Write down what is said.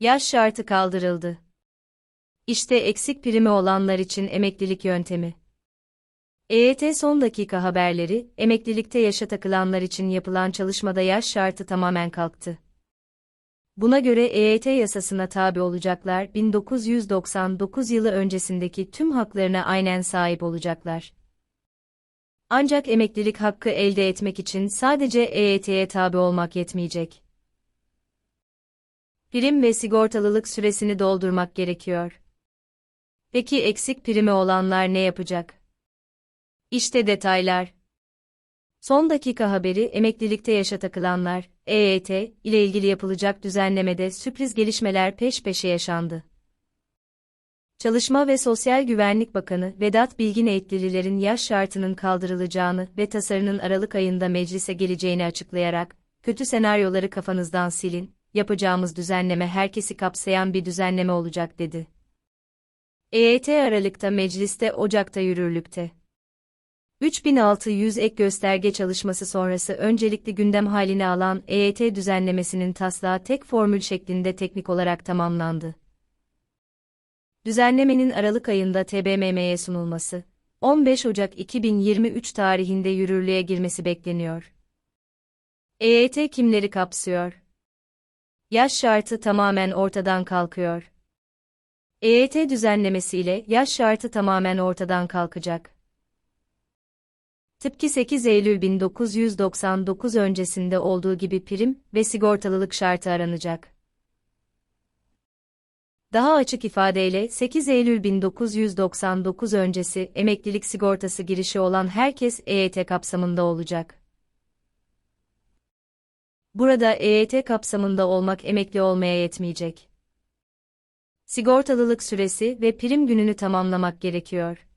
Yaş şartı kaldırıldı. İşte eksik primi olanlar için emeklilik yöntemi. EYT son dakika haberleri, emeklilikte yaşa takılanlar için yapılan çalışmada yaş şartı tamamen kalktı. Buna göre EYT yasasına tabi olacaklar 1999 yılı öncesindeki tüm haklarına aynen sahip olacaklar. Ancak emeklilik hakkı elde etmek için sadece EYT'ye tabi olmak yetmeyecek. Prim ve sigortalılık süresini doldurmak gerekiyor. Peki eksik primi olanlar ne yapacak? İşte detaylar. Son dakika haberi emeklilikte yaşa takılanlar, EYT ile ilgili yapılacak düzenlemede sürpriz gelişmeler peş peşe yaşandı. Çalışma ve Sosyal Güvenlik Bakanı Vedat Bilgin eğitlililerin yaş şartının kaldırılacağını ve tasarının Aralık ayında meclise geleceğini açıklayarak, kötü senaryoları kafanızdan silin, yapacağımız düzenleme herkesi kapsayan bir düzenleme olacak dedi. EYT Aralık'ta mecliste Ocak'ta yürürlükte. 3600 ek gösterge çalışması sonrası öncelikli gündem halini alan EYT düzenlemesinin taslağı tek formül şeklinde teknik olarak tamamlandı. Düzenlemenin Aralık ayında TBMM'ye sunulması, 15 Ocak 2023 tarihinde yürürlüğe girmesi bekleniyor. EYT kimleri kapsıyor? Yaş şartı tamamen ortadan kalkıyor. EYT düzenlemesiyle yaş şartı tamamen ortadan kalkacak. Tıpkı 8 Eylül 1999 öncesinde olduğu gibi prim ve sigortalılık şartı aranacak. Daha açık ifadeyle 8 Eylül 1999 öncesi emeklilik sigortası girişi olan herkes EYT kapsamında olacak. Burada EYT kapsamında olmak emekli olmaya yetmeyecek. Sigortalılık süresi ve prim gününü tamamlamak gerekiyor.